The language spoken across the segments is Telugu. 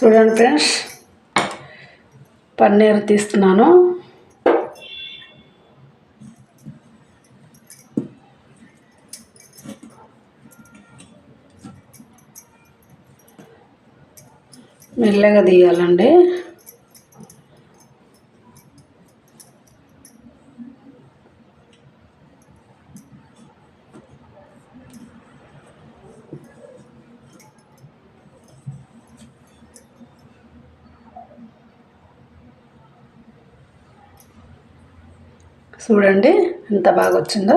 చూడండి ఫ్రెండ్స్. పన్నీర్ తీస్తున్నాను. మెల్లగా తీయాలండి. చూడండి ఎంత బాగా వచ్చిందో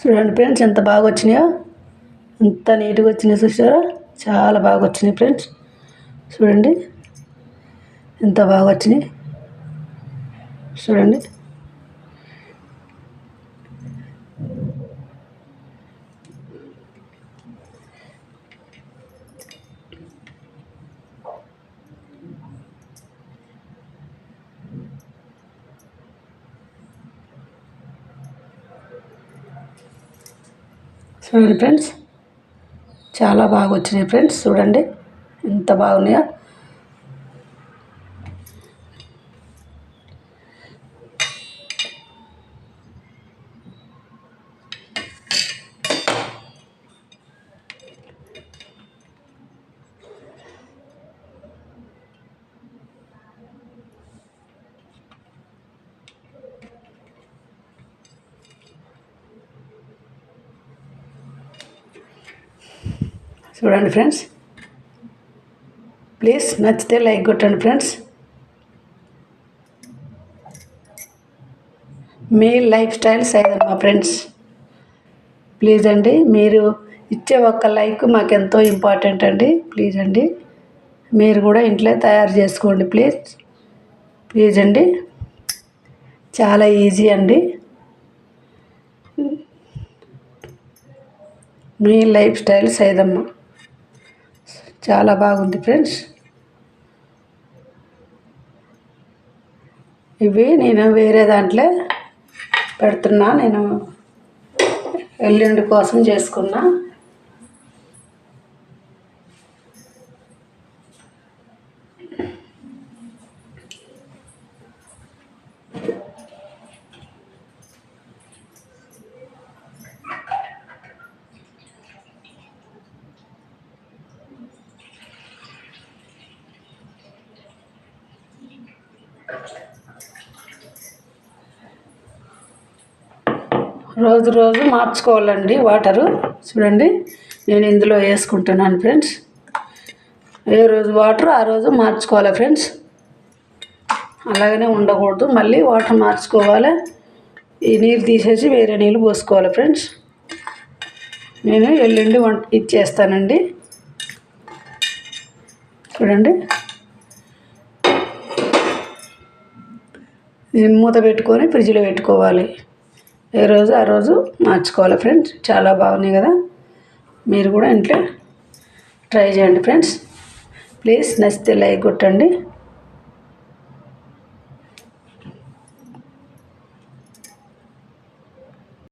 చూడండి ఫ్రెండ్స్ ఎంత బాగా వచ్చినాయో. ఎంత నీట్గా వచ్చినాయో చూసారా? చాలా బాగా వచ్చినాయి ఫ్రెండ్స్. చూడండి. ఎంత బాగా వచ్చినాయి. చూడండి. చూడండి ఫ్రెండ్స్. చాలా బాగా వచ్చినాయి ఫ్రెండ్స్. చూడండి. ఎంత బాగున్నాయో? చూడండి ఫ్రెండ్స్. ప్లీజ్ నచ్చితే లైక్ కొట్టండి ఫ్రెండ్స్. మీ లైఫ్ స్టైల్ మా ఫ్రెండ్స్. ప్లీజ్ అండి మీరు ఇచ్చే ఒక్క లైక్ మాకెంతో ఇంపార్టెంట్ అండి. ప్లీజ్ అండి మీరు కూడా ఇంట్లో తయారు చేసుకోండి ప్లీజ్. ప్లీజ్ అండి చాలా ఈజీ అండి. మీ లైఫ్ స్టైల్ సైదమ్మ చాలా బాగుంది ఫ్రెండ్స్. ఇవి నేను వేరే దాంట్లో పెడుతున్నా. నేను ఎల్లుండి కోసం చేసుకున్నా. రోజు రోజు మార్చుకోవాలండి వాటరు. చూడండి నేను ఇందులో వేసుకుంటున్నాను ఫ్రెండ్స్. ఏ రోజు వాటర్ ఆ రోజు మార్చుకోవాలి ఫ్రెండ్స్. అలాగనే ఉండకూడదు. మళ్ళీ వాటర్ మార్చుకోవాలి. ఈ నీరు తీసేసి వేరే నీళ్ళు పోసుకోవాలి ఫ్రెండ్స్. నేను ఎల్లుండి వంట ఇచ్చేస్తానండి. చూడండి. మూత పెట్టుకొని ఫ్రిడ్జ్లో పెట్టుకోవాలి. ఏ రోజు ఆ రోజు మార్చుకోవాలి ఫ్రెండ్స్. చాలా బాగున్నాయి కదా. మీరు కూడా ఇంట్లో ట్రై చేయండి ఫ్రెండ్స్. ప్లీజ్ నచ్చితే లైక్ కొట్టండి.